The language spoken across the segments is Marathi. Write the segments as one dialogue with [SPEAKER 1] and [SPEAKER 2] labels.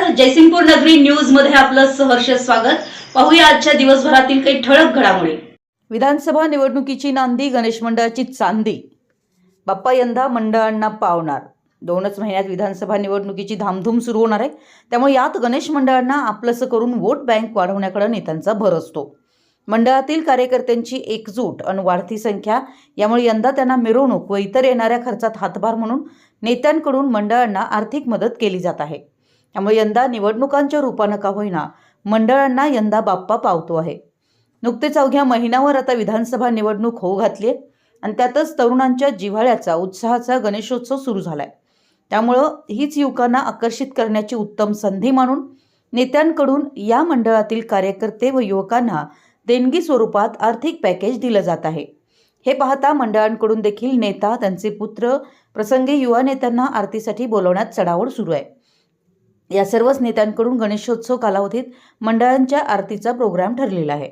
[SPEAKER 1] नमस्कार. जयसिंगपूर नगरी न्यूजमध्ये आपलं सहर्ष स्वागत. पाहूया आजच्या दिवसभरातील काही ठळक घडामोडी. विधानसभा निवडणुकीची नांदी गणेश मंडळाची चांदी. बाप्पा यंदा मंडळांना पावणार. दोनच महिन्यात विधानसभा निवडणुकीची धामधूम सुरू होणार आहे. त्यामुळे यात गणेश मंडळांना आपलंसं करून वोट बँक वाढवण्याकडे नेत्यांचा भर असतो. मंडळातील कार्यकर्त्यांची एकजूट आणि वाढती संख्या यामुळे यंदा त्यांना मिरवणूक व इतर येणाऱ्या खर्चात हातभार म्हणून नेत्यांकडून मंडळांना आर्थिक मदत केली जात आहे. त्यामुळे यंदा निवडणुकांच्या रूपानं का होईना मंडळांना यंदा बाप्पा पावतो आहे. नुकतेच अवघ्या महिन्यावर आता विधानसभा निवडणूक होऊ घातली आहे आणि त्यातच तरुणांच्या जिव्हाळ्याचा उत्साहाचा गणेशोत्सव सुरू झालाय. त्यामुळं हीच युवकांना आकर्षित करण्याची उत्तम संधी मानून नेत्यांकडून या मंडळातील कार्यकर्ते व युवकांना देणगी स्वरूपात आर्थिक पॅकेज दिलं जात आहे. हे पाहता मंडळांकडून देखील नेता त्यांचे पुत्र प्रसंगी युवा नेत्यांना आरतीसाठी बोलवण्यात चढावड सुरू आहे. या सर्वच नेत्यांकडून गणेशोत्सव कालावधीत मंडळांच्या आरतीचा प्रोग्राम ठरलेला आहे.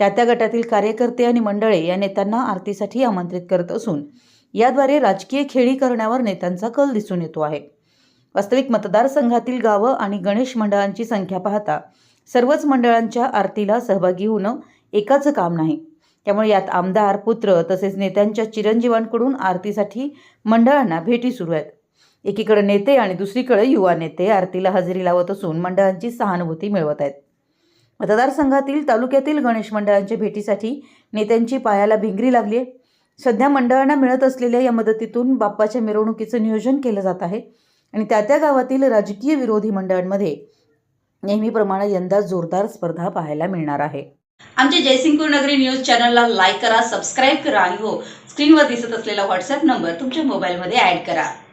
[SPEAKER 1] त्या त्या गटातील कार्यकर्ते आणि मंडळे या नेत्यांना आरतीसाठी आमंत्रित करत असून याद्वारे राजकीय खेळी करण्यावर नेत्यांचा कल दिसून येतो आहे. वास्तविक मतदारसंघातील गावं आणि गणेश मंडळांची संख्या पाहता सर्वच मंडळांच्या आरतीला सहभागी होणं एकाचं काम नाही. त्यामुळे यात आमदार पुत्र तसेच नेत्यांच्या चिरंजीवांकडून आरतीसाठी मंडळांना भेटी सुरू आहेत. एकीकडे नेते आणि दुसरीकडे युवा नेते आरतीला हजेरी लावत असून मंडळांची सहानुभूती मिळवत आहेत. मतदारसंघातील तालुक्यातील गणेश मंडळांच्या भेटीसाठी नेत्यांची पायाला भिंगरी लागली आहे. सध्या मंडळांना मिळत असलेल्या या मदतीतून बाप्पाच्या मिरवणुकीचं नियोजन केलं जात आहे आणि त्या त्या गावातील राजकीय विरोधी मंडळांमध्ये नेहमीप्रमाणे यंदा जोरदार स्पर्धा पाहायला मिळणार आहे. आमच्या जयसिंगपूर नगरी न्यूज चॅनलला लाईक करा सबस्क्राईब करा आणि हो स्क्रीनवर दिसत असलेला व्हॉट्सअप नंबर तुमच्या मोबाईलमध्ये ऍड करा.